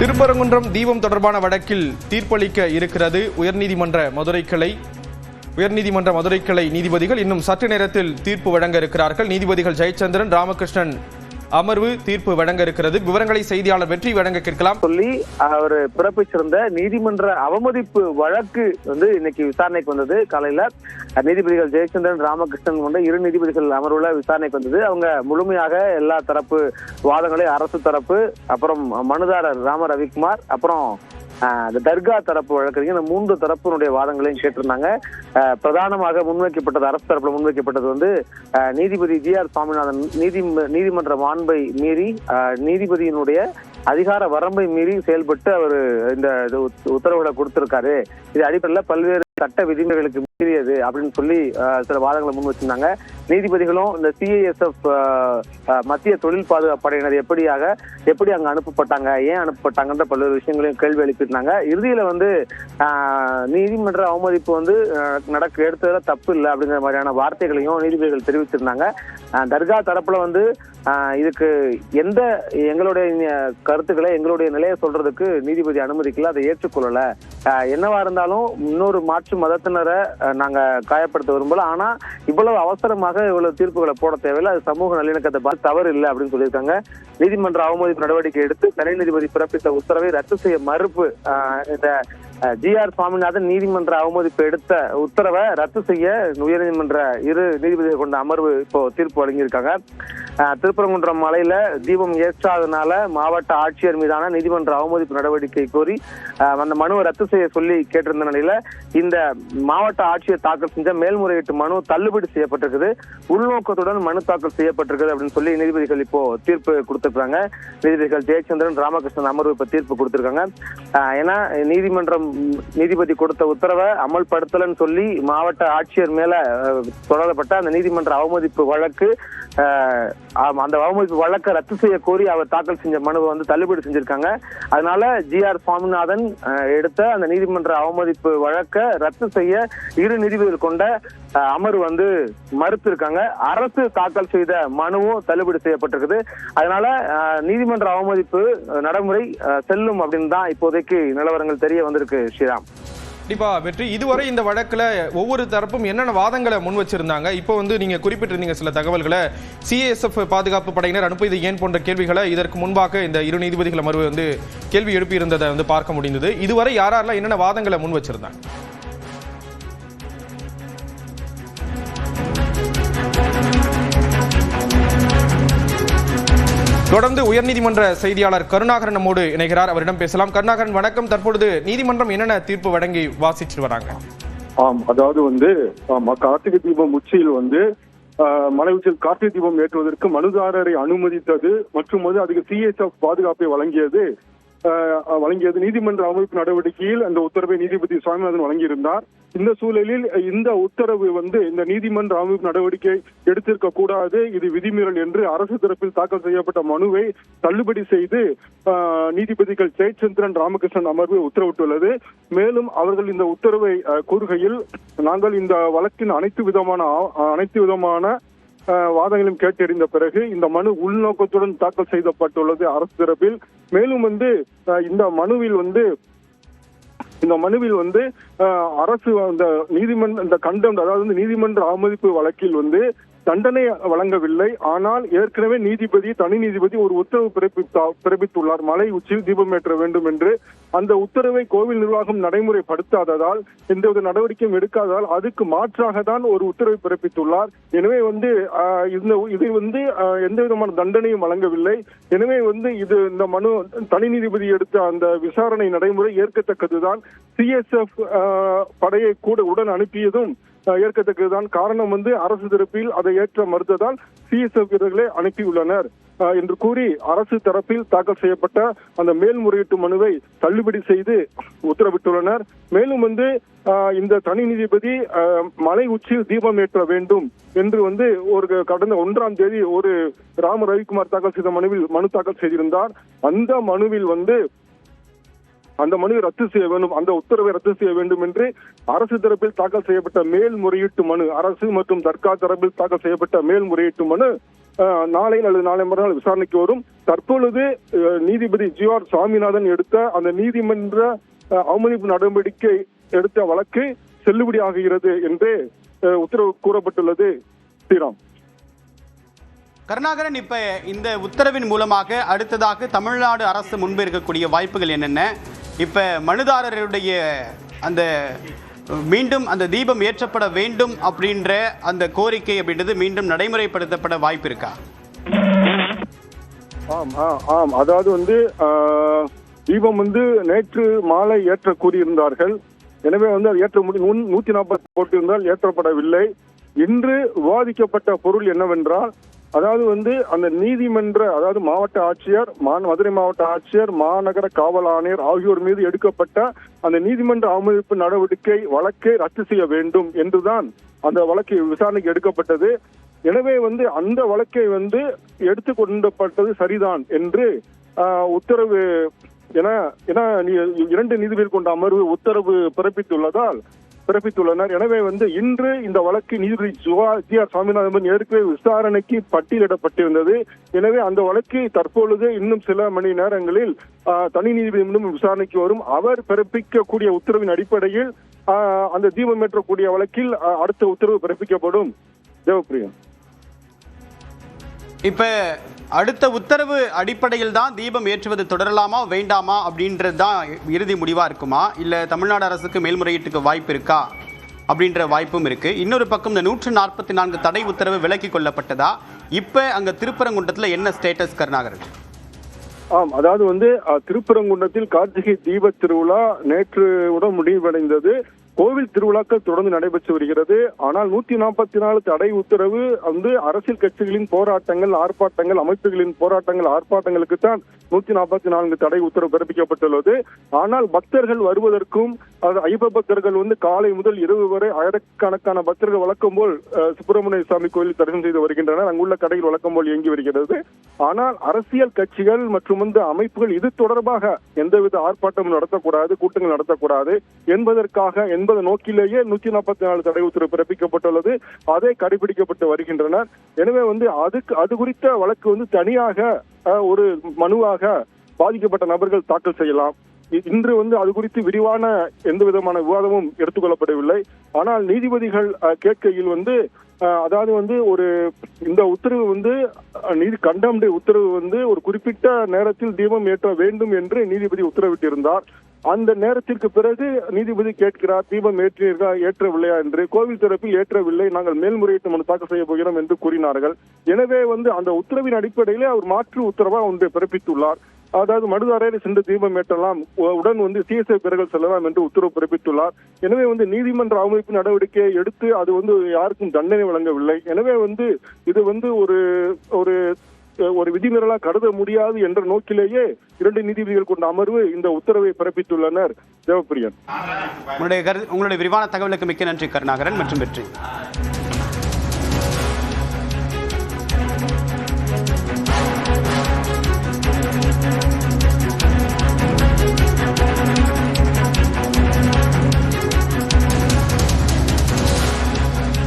திருப்பரங்குன்றம் தீபம் தொடர்பான வழக்கில் தீர்ப்பளிக்க இருக்கிறது உயர்நீதிமன்ற மதுரை கிளை உயர்நீதிமன்ற மதுரை கிளை நீதிபதிகள் இன்னும் சற்று நேரத்தில் தீர்ப்பு வழங்க இருக்கிறார்கள். நீதிபதிகள் ஜெயச்சந்திரன் ராமகிருஷ்ணன் அமர்வு தீர்ப்பு வழங்க இருக்கிறது விவரங்களை செய்தியாளர் வெற்றி வழங்க கேட்கலாம். சொல்லி அவர் பிறப்பிச்சிருந்த நீதிமன்ற அவமதிப்பு வழக்கு வந்து இன்னைக்கு விசாரணைக்கு வந்தது. காலையில நீதிபதிகள் ஜெயச்சந்திரன் ராமகிருஷ்ணன் கொண்ட இரு நீதிபதிகள் அமர்வுல விசாரணைக்கு வந்தது. அவங்க முழுமையாக எல்லா தரப்பு வாதங்களையும் அரசு தரப்பு அப்புறம் மனுதாரர் ராம ரவிக்குமார் அப்புறம் இந்த தர்கா தரப்பு வழக்கறிஞர் இந்த மூன்று தரப்பினுடைய வாதங்களையும் கேட்டிருந்தாங்க. பிரதானமாக முன்வைக்கப்பட்டது அரசு தரப்புல முன்வைக்கப்பட்டது வந்து நீதிபதி ஜி ஆர் சுவாமிநாதன் நீதி நீதிமன்ற மாண்பை மீறி நீதிபதியினுடைய அதிகார வரம்பை மீறி செயல்பட்டு அவர் இந்த இது உத்- உத்தரவுகளை கொடுத்திருக்காரு. இது அடிப்படையில் பல்வேறு சட்ட விதிமுறைகளுக்கு சிறியது அப்படின்னு சொல்லி சில வாதங்களை முன் வச்சிருந்தாங்க. நீதிபதிகளும் இந்த சிஐஎஸ்எஃப் மத்திய தொழில் பாதுகாப்பு படையினர் எப்படியாக எப்படி அங்க அனுப்பப்பட்டாங்க ஏன் அனுப்பப்பட்டாங்கன்ற பல்வேறு விஷயங்களையும் கேள்வி எழுப்பியிருந்தாங்க. இறுதியில வந்து நீதிமன்ற அவமதிப்பு வந்து நடக்க எடுத்ததுல தப்பு இல்லை அப்படிங்கிற மாதிரியான வார்த்தைகளையும் நீதிபதிகள் தெரிவிச்சிருந்தாங்க தர்கா தரப்புல வந்து இதுக்கு எந்த எங்களுடைய கருத்துக்களை எங்களுடைய நிலையை சொல்றதுக்கு நீதிபதி அனுமதிக்கல அதை ஏற்றுக்கொள்ளல. என்னவா இருந்தாலும் இன்னொரு மாற்று மதத்தினரை நாங்க காயப்படுத்த விரும்பல. ஆனா இவ்வளவு அவசரமாக இவ்வளவு தீர்ப்புகளை போட தேவையில்லை. அது சமூக நல்லிணக்கத்தை பார்த்து தவறு இல்லை அப்படின்னு சொல்லியிருக்காங்க. நீதிமன்ற அவமதிப்பு நடவடிக்கை எடுத்து தனி நீதிபதி பிறப்பித்த உத்தரவை ரத்து செய்ய மறுப்பு இந்த ஜி ஜிஆர் சுவாமிநாதன் நீதிமன்ற அவமதிப்பு எடுத்த உத்தரவை ரத்து செய்ய உயர்நீதிமன்ற இரு நீதிபதிகள் கொண்ட அமர்வு இப்போ தீர்ப்பு வழங்கியிருக்காங்க. திருப்பரங்குன்றம் மலையில தீபம் ஏற்றாதனால மாவட்ட ஆட்சியர் மீதான நீதிமன்ற அவமதிப்பு நடவடிக்கை கோரி அந்த மனுவை ரத்து செய்ய சொல்லி கேட்டிருந்த நிலையில இந்த மாவட்ட ஆட்சியர் தாக்கல் செஞ்ச மேல்முறையீட்டு மனு தள்ளுபடி செய்யப்பட்டிருக்குது. உள்நோக்கத்துடன் மனு தாக்கல் செய்யப்பட்டிருக்குது அப்படின்னு சொல்லி நீதிபதிகள் இப்போ தீர்ப்பு கொடுத்திருக்காங்க நீதிபதிகள் ஜெயச்சந்திரன் ராமகிருஷ்ணன் அமர்வு இப்ப தீர்ப்பு கொடுத்திருக்காங்க. ஏன்னா நீதிமன்றம் நீதிபதி கொடுத்த உத்தரவை அமல்படுத்தலன்னு சொல்லி மாவட்ட ஆட்சியர் மேல தொடரப்பட்ட அந்த நீதிமன்ற அவமதிப்பு வழக்கு ஆமா, அந்த அவமதிப்பு வழக்கை ரத்து செய்ய கோரி அவர் தாக்கல் செஞ்ச மனுவை வந்து தள்ளுபடி செஞ்சிருக்காங்க. அதனால ஜி ஆர் சுவாமிநாதன் எடுத்த அந்த நீதிமன்ற அவமதிப்பு வழக்கை ரத்து செய்ய இரு நீதிபதிகள் கொண்ட அமர்வு வந்து மறுத்திருக்காங்க. அரசு தாக்கல் செய்த மனுவும் தள்ளுபடி செய்யப்பட்டிருக்குது. அதனால நீதிமன்ற அவமதிப்பு நடைமுறை செல்லும் அப்படின்னு தான் இப்போதைக்கு நிலவரங்கள் தெரிய வந்திருக்கு ஸ்ரீராம். கண்டிப்பா வெற்றி. இதுவரை இந்த வழக்குல ஒவ்வொரு தரப்பும் என்னென்ன வாதங்களை முன் வச்சிருந்தாங்க இப்போ வந்து நீங்க குறிப்பிட்டிருந்தீங்க சில தகவல்களை. சிஏஎஸ்எஃப் பாதுகாப்பு படையினர் அனுப்பியது ஏன் போன்ற கேள்விகளை இதற்கு முன்பாக இந்த இரு நீதிபதிகள் அமர்வு வந்து கேள்வி எழுப்பியிருந்ததை வந்து பார்க்க முடிந்தது. இதுவரை யாரெல்லாம் என்னென்ன வாதங்களை முன் வச்சிருந்தாங்க தொடர்ந்து உயர்நீதிமன்ற செய்தியாளர் கருணாகரன் நம்மோடு இணைகிறார். அவரிடம் பேசலாம். கருணாகரன் வணக்கம். தற்பொழுது நீதிமன்றம் என்னென்ன தீர்ப்பு வழங்கி வாசிச்சு வராங்க? ஆம் அதாவது வந்து ஆமா, கார்த்திகை தீபம் உச்சியில் வந்து ஆஹ், மலை உச்சியில் கார்த்திகை தீபம் ஏற்றுவதற்கு மனுதாரரை அனுமதித்தது மற்றும் வந்து அதுக்கு சிஎஸ்எஃப் பாதுகாப்பை வழங்கியது வழங்கியது. நீதிமன்ற அமைப்பு நடவடிக்கையில் அந்த உத்தரவை நீதிபதி சுவாமிநாதன் வழங்கியிருந்தார். இந்த சூழலில் இந்த உத்தரவு வந்து இந்த நீதிமன்ற அமைப்பு நடவடிக்கை எடுத்திருக்க கூடாது. இது விதிமீறல் என்று அரசு தரப்பில் தாக்கல் செய்யப்பட்ட மனுவை தள்ளுபடி செய்து நீதிபதிகள் ஜெயச்சந்திரன் ராமகிருஷ்ணன் அமர்வு உத்தரவிட்டுள்ளது. மேலும் அவர்கள் இந்த உத்தரவை கூறுகையில் நாங்கள் இந்த வழக்கின் அனைத்து விதமான அனைத்து விதமான வாதங்களும் கேட்டறிந்த பிறகு இந்த மனு உள்நோக்கத்துடன் தாக்கல் செய்யப்பட்டுள்ளது அரசு தரப்பில். மேலும் வந்து இந்த மனுவில் வந்து இந்த மனுவில் வந்து அரசு அந்த நீதிமன்ற இந்த கண்டம் அதாவது வந்து நீதிமன்ற அவமதிப்பு வழக்கில் வந்து தண்டனை வழங்கவில்லை. ஆனால் ஏற்கனவே நீதிபதி தனி நீதிபதி ஒரு உத்தரவு பிறப்பித்தா பிறப்பித்துள்ளார். மலை உச்சியில் தீபம் ஏற்ற வேண்டும் என்று. அந்த உத்தரவை கோவில் நிர்வாகம் நடைமுறைப்படுத்தாததால் எந்தவித நடவடிக்கையும் எடுக்காததால் அதுக்கு மாற்றாக தான் ஒரு உத்தரவை பிறப்பித்துள்ளார். எனவே வந்து இந்த இது வந்து எந்த விதமான தண்டனையும் வழங்கவில்லை. எனவே வந்து இது இந்த மனு தனி நீதிபதி எடுத்த அந்த விசாரணை நடைமுறை ஏற்கத்தக்கதுதான். சிஎஸ்எஃப் படையை கூட உடன் அனுப்பியதும் அஹ், ஏற்கத்தக்கதுதான் காரணம் வந்து அரசு தரப்பில் அதை ஏற்ற மறுத்ததால் சிஎஸ்எஃப் வீரர்களை அனுப்பியுள்ளனர். என்று கூறி அரசு தரப்பில் தாக்கல் செய்யப்பட்ட அந்த மேல்முறையீட்டு மனுவை தள்ளுபடி செய்து உத்தரவிட்டுள்ளனர். மேலும் வந்து இந்த தனி நீதிபதி மலை உச்சியில் தீபம் ஏற்ற வேண்டும் என்று வந்து ஒரு கடந்த ஒன்றாம் தேதி ஒரு ராம ரவிக்குமார் தாக்கல் செய்த மனுவில் மனு தாக்கல் செய்திருந்தார். அந்த மனுவில் வந்து அந்த மனுவை ரத்து செய்ய வேண்டும் அந்த உத்தரவை ரத்து செய்ய வேண்டும் என்று அரசு தரப்பில் தாக்கல் செய்யப்பட்ட மேல்முறையீட்டு மனு அரசு மற்றும் தர்கா தரப்பில் தாக்கல் செய்யப்பட்ட மேல்முறையீட்டு மனு நாளை அல்லது நாளை மறுநாள் விசாரணைக்கு வரும். தற்பொழுது நீதிபதி ஜி ஆர் சுவாமிநாதன் எடுத்த அந்த நீதிமன்ற அவமதிப்பு நடவடிக்கை எடுத்த வழக்கு செல்லுபடியாகிறது என்று உத்தரவு கூறப்பட்டுள்ளது. ஸ்ரீராம். கருணாகரன் இப்ப இந்த உத்தரவின் மூலமாக அடுத்ததாக தமிழ்நாடு அரசு முன்பு இருக்கக்கூடிய வாய்ப்புகள் என்னென்ன? இப்போ மனுதாரருடைய அந்த மீண்டும் அந்த தீபம் ஏற்றப்பட வேண்டும் அப்படின்ற அந்த கோரிக்கை அப்படின்றது மீண்டும் நடைமுறைப்படுத்தப்பட வாய்ப்பு இருக்கா? ஆம் ஆ, ஆம். அதாவது வந்து தீபம் வந்து நேற்று மாலை ஏற்ற கூறியிருந்தார்கள் எனவே வந்து அது ஏற்ற முடி நூ- நூத்தி நாற்பது போட்டிருந்தால் ஏற்றப்படவில்லை. இன்று விவாதிக்கப்பட்ட பொருள் என்னவென்றால் அதாவது வந்து அந்த நீதிமன்ற அதாவது மாவட்ட ஆட்சியர் மா- மதுரை மாவட்ட ஆட்சியர் மாநகர காவல் ஆணையர் ஆகியோர் மீது எடுக்கப்பட்ட அந்த நீதிமன்ற அவமதிப்பு நடவடிக்கை வழக்கை ரத்து செய்ய வேண்டும் என்றுதான் அந்த வழக்கு விசாரணைக்கு எடுக்கப்பட்டது. எனவே வந்து அந்த வழக்கை வந்து எடுத்து கொண்டப்பட்டது சரிதான் என்று உத்தரவு என என இரண்டு நீதிபதி கொண்ட அமர்வு உத்தரவு பிறப்பித்துள்ளதால் பிறப்பித்துள்ளனர். எனவே வந்து இன்று இந்த வழக்கு நீதிபதி சுகா ஜி ஆர் சாமிநாதன் ஏற்கனவே விசாரணைக்கு பட்டியலிடப்பட்டிருந்தது. எனவே அந்த வழக்கு தற்பொழுது இன்னும் சில மணி நேரங்களில் தனி நீதிபதி இன்னும் விசாரணைக்கு வரும். அவர் பிறப்பிக்கக்கூடிய உத்தரவின் அடிப்படையில் அந்த தீபம் ஏற்றக்கூடிய வழக்கில் அடுத்த உத்தரவு பிறப்பிக்கப்படும். தேவப்பிரியா. இப்ப அடுத்த உத்தரவு அடிப்படையில் தான் தீபம் ஏற்றுவது தொடரலாமா வேண்டாமா அப்படின்றது தான் இறுதி முடிவாக இருக்குமா? இல்லை தமிழ்நாடு அரசுக்கு மேல்முறையீட்டுக்கு வாய்ப்பு இருக்கா? அப்படின்ற வாய்ப்பும் இருக்குது இன்னொரு பக்கம் இந்த நூற்று நாற்பத்தி நான்கு தடை உத்தரவு விலக்கி கொள்ளப்பட்டதா? இப்போ அங்கே திருப்பரங்குன்றத்தில் என்ன ஸ்டேட்டஸ் கருணாகரன்? ஆம் அதாவது வந்து திருப்பரங்குன்றத்தில் கார்த்திகை தீப திருவிழா நேற்று உடன் முடிவடைந்தது. கோவில் திருவிழாக்கள் தொடர்ந்து நடைபெற்று வருகிறது. ஆனால் நூத்தி நாற்பத்தி நாலு தடை உத்தரவு வந்து அரசியல் கட்சிகளின் போராட்டங்கள் ஆர்ப்பாட்டங்கள் அமைப்புகளின் போராட்டங்கள் ஆர்ப்பாட்டங்களுக்கு தான் நூத்தி நாற்பத்தி நான்கு தடை உத்தரவு பிறப்பிக்கப்பட்டுள்ளது. ஆனால் பக்தர்கள் வருவதற்கும் ஐப பக்தர்கள் வந்து காலை முதல் இரவு வரை ஆயிரக்கணக்கான பக்தர்கள் வழக்கம் போல் சுப்பிரமணிய சுவாமி கோயில் தரிசனம் செய்து வருகின்றனர். அங்குள்ள கடைகள் வழக்கம் போல் இயங்கி வருகிறது. ஆனால் அரசியல் கட்சிகள் மற்றும் இந்த அமைப்புகள் இது தொடர்பாக எந்தவித ஆர்ப்பாட்டமும் நடத்தக்கூடாது கூட்டங்கள் நடத்தக்கூடாது என்பதற்காக என்பது நோக்கிலேயே நூத்தி நாற்பத்தி நாலு தடை உத்தரவு பிறப்பிக்கப்பட்டுள்ளது. அதை கடைபிடிக்கப்பட்டு வருகின்றனர் எனவே வந்து அதுக்கு அது குறித்த வழக்கு வந்து தனியாக ஒரு மனுவாக பாதிக்கப்பட்ட நபர்கள் தாக்கல் செய்யலாம். இன்று வந்து அது குறித்து விரிவான எந்த விதமான விவாதமும் எடுத்துக்கொள்ளப்படவில்லை. ஆனால் நீதிபதிகள் கேட்கையில் வந்து அதாவது வந்து ஒரு இந்த உத்தரவு வந்து நீதி கண்டம்டு உத்தரவு வந்து ஒரு குறிப்பிட்ட நேரத்தில் தீபம் ஏற்ற வேண்டும் என்று நீதிபதி உத்தரவிட்டிருந்தார். அந்த நேரத்திற்கு பிறகு நீதிபதி கேட்கிறார் தீபம் ஏற்றீர்களா ஏற்றவில்லையா? என்று. கோவில் தரப்பில் ஏற்றவில்லை. நாங்கள் மேல்முறையீட்டு மனு தாக்கல் செய்ய போகிறோம் என்று கூறினார்கள். எனவே வந்து அந்த உத்தரவின் அடிப்படையிலே அவர் மாற்று உத்தரவா ஒன்றை பிறப்பித்துள்ளார். அதாவது மனுதாரரை சென்று தீபம் ஏற்றலாம். உடன் வந்து சிஎஸ்ஐ பிறகுகள் செல்லலாம் என்று உத்தரவு பிறப்பித்துள்ளார். எனவே வந்து நீதிமன்ற அவமதிப்பு நடவடிக்கையை எடுத்து அது வந்து யாருக்கும் தண்டனை வழங்கவில்லை. எனவே வந்து இது வந்து ஒரு ஒரு ஒரு விதிமீறலாக கருத முடியாது என்ற நோக்கிலேயே இரண்டு நீதிபதிகள் கொண்ட அமர்வு இந்த உத்தரவை பிறப்பித்துள்ளனர். தேவப்பிரியன். உங்களுடைய உங்களுடைய விரிவான தகவலுக்கு மிக்க நன்றி கருணாகரன். மற்றும் வெற்றி.